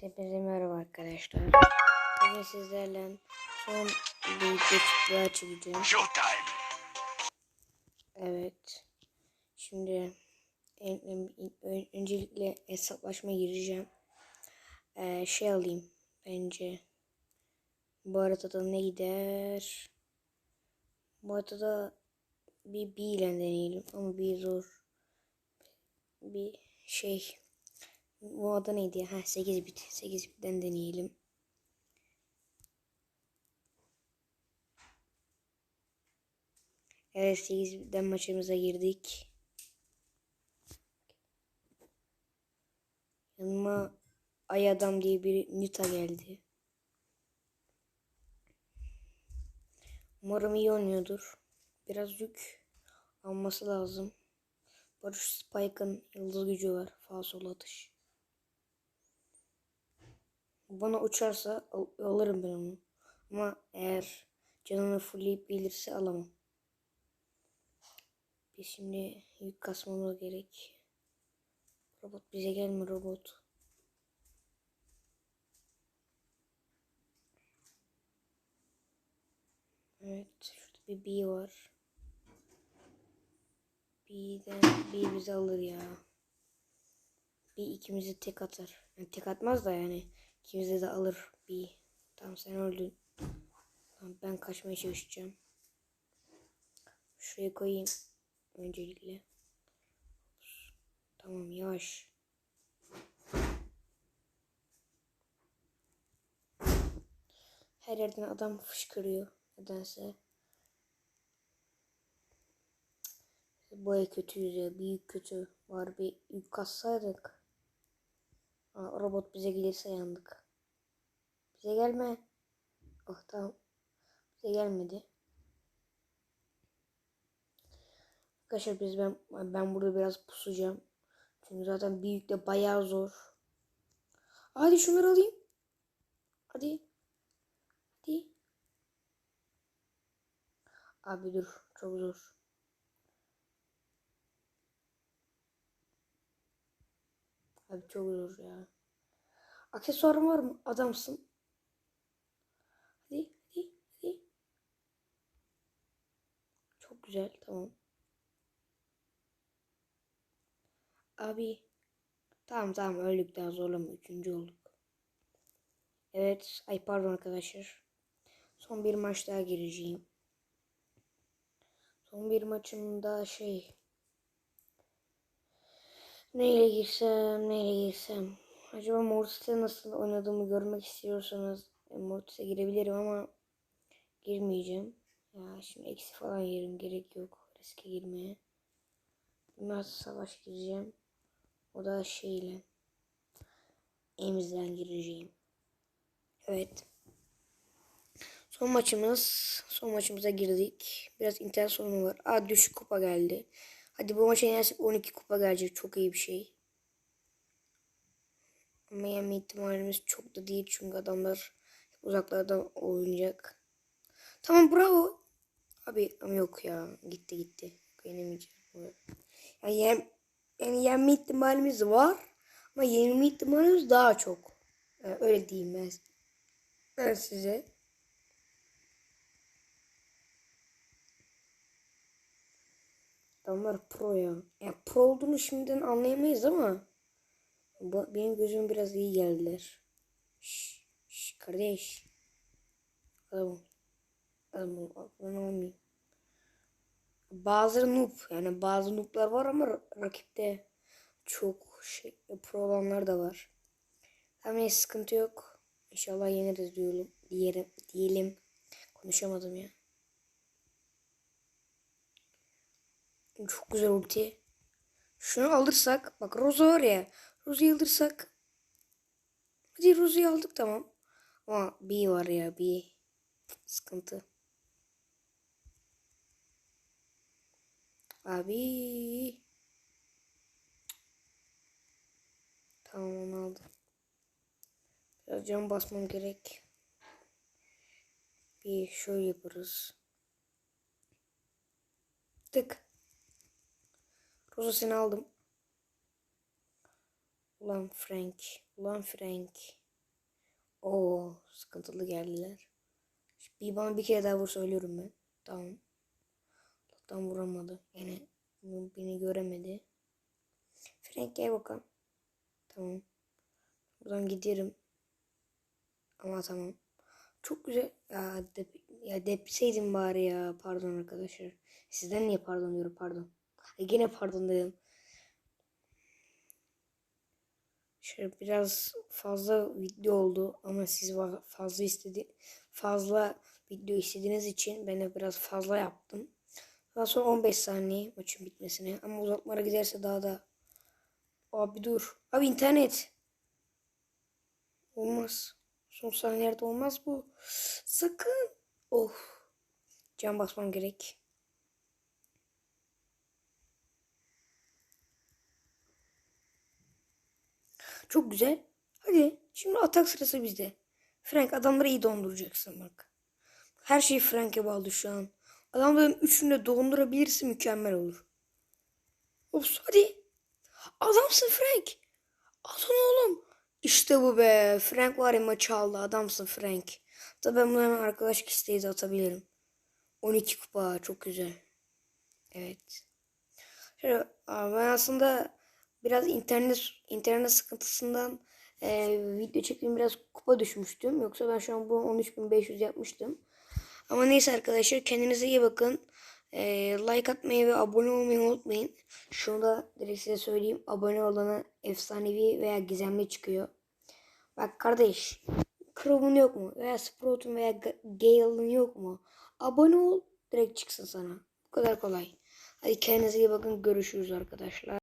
Hepinize merhaba arkadaşlar. Bugün sizlerle son bir geçitliğe çekeceğim. Showtime. Evet. Şimdi en, en- en- öncelikle hesaplaşma gireceğim. Ee, şey alayım bence. Bu arada ne gider? Bu arada bir B ile deneyelim ama bir zor. Bir şey. Bu adı neydi ya? Ha 8 bit. 8 bitten deneyelim. Evet 8 bitten maçımıza girdik. Yanıma Ay Adam diye bir Nita geldi. Umarım iyi oynuyordur. Biraz yük alması lazım. Barış Spike'ın yıldız gücü var. Falsolu atış. Bana uçarsa al- alırım ben onu. Ama eğer canını fullleyip gelirse alamam. Biz şimdi yük kasmamız gerek. Robot bize gelme robot. Evet şurada bir bee var. B'den B bizi alır ya. Bir ikimizi tek atar. Yani tek atmaz da yani. İkimizi de alır bir. Tamam sen öldün. Tamam ben kaçmaya çalışacağım. Şuraya koyayım. Öncelikle. Tamam yavaş. Her yerden adam fışkırıyor. Nedense. Bu ay kötüyüz ya. Büyük kötü. Var bir yük kassaydık. Aa, robot bize gelirse yandık. Bize gelme. Oh tamam. Bize gelmedi. Arkadaşlar biz ben ben burada biraz pusacağım. Çünkü zaten büyük de bayağı zor. Hadi şunları alayım. Hadi. Hadi. Abi dur. Çok zor. Abi çok zor ya. Aksesuarın var mı? Adamsın. Hadi, hadi, hadi. Çok güzel, tamam. Abi. Tamam tamam öldük daha zorlama. Üçüncü olduk. Evet. Ay pardon arkadaşlar. Son bir maç daha gireceğim. Son bir maçımda şey. Neyle girsem, neyle girsem. Acaba Mortis'te nasıl oynadığımı görmek istiyorsanız Mortis'e girebilirim ama girmeyeceğim. Ya şimdi eksi falan yerim gerek yok riske girmeye. Biraz savaş gireceğim. O da şeyle. Emiz'den gireceğim. Evet. Son maçımız. Son maçımıza girdik. Biraz internet sorunu var. Aa düşük kupa geldi. Hadi bu maça yenersek 12 kupa gelecek. Çok iyi bir şey. Ama yenme ihtimalimiz çok da değil. Çünkü adamlar uzaklardan oynayacak. Tamam bravo. Abi ama yok ya. Gitti gitti. Yenemeyeceğiz. Yani, yen, yani yenme ihtimalimiz var. Ama yenilme ihtimalimiz daha çok. Yani öyle diyeyim ben, ben size. Adamlar pro ya. Yani pro olduğunu şimdiden anlayamayız ama benim gözüm biraz iyi geldiler. Şş, şş, kardeş. Adamım. Aklını almayayım. Bazıları noob. Yani bazı nooblar var ama ra- rakipte çok şey, pro olanlar da var. Ama neyse sıkıntı yok. İnşallah yeniriz diyelim. Diyelim. diyelim. Konuşamadım ya. Çok güzel ulti. Şunu alırsak. Bak Rosa var ya. Rosa'yı alırsak. Hadi Rosa'yı aldık tamam. Ama B var ya B. Sıkıntı. Abi. Tamam onu aldım. Biraz cam basmam gerek. Bir şöyle yaparız. Tık. Rosa seni aldım. Ulan Frank. Ulan Frank. Oo sıkıntılı geldiler. Bir bana bir kere daha vur söylüyorum ben. Tamam. Tam vuramadı. Yani beni göremedi. Frank gel bakalım. Tamam. Buradan giderim. Ama tamam. Çok güzel. Ya, dep ya depseydim bari ya. Pardon arkadaşlar. Sizden niye pardon diyorum pardon. Ay, Gene pardon dedim. Şöyle biraz fazla video oldu ama siz fazla istedi fazla video istediğiniz için ben de biraz fazla yaptım. Daha sonra 15 saniye maçın bitmesine ama uzatmalara giderse daha da Abi dur. Abi internet. Olmaz. Son saniyelerde olmaz bu. Sakın. Oh. Can basmam gerek. Çok güzel. Hadi. Şimdi atak sırası bizde. Frank adamları iyi donduracaksın bak. Her şey Frank'e bağlı şu an. Adamların üçünü de dondurabilirsin mükemmel olur. Ops hadi. Adamsın Frank. Atın oğlum. İşte bu be. Frank var ya maçı aldı. Adamsın Frank. Tabii ben hemen arkadaşlık isteği de atabilirim. 12 kupa. Çok güzel. Evet. Şöyle, ben aslında biraz internet internet sıkıntısından e, video çektiğim biraz kupa düşmüştüm. Yoksa ben şu an bu 13.500 yapmıştım. Ama neyse arkadaşlar kendinize iyi bakın. E, like atmayı ve abone olmayı unutmayın. Şunu da direkt size söyleyeyim. Abone olana efsanevi veya gizemli çıkıyor. Bak kardeş. Crow'un yok mu? Veya Sprout'un veya Ga- Gale'ın yok mu? Abone ol. Direkt çıksın sana. Bu kadar kolay. Hadi kendinize iyi bakın. Görüşürüz arkadaşlar.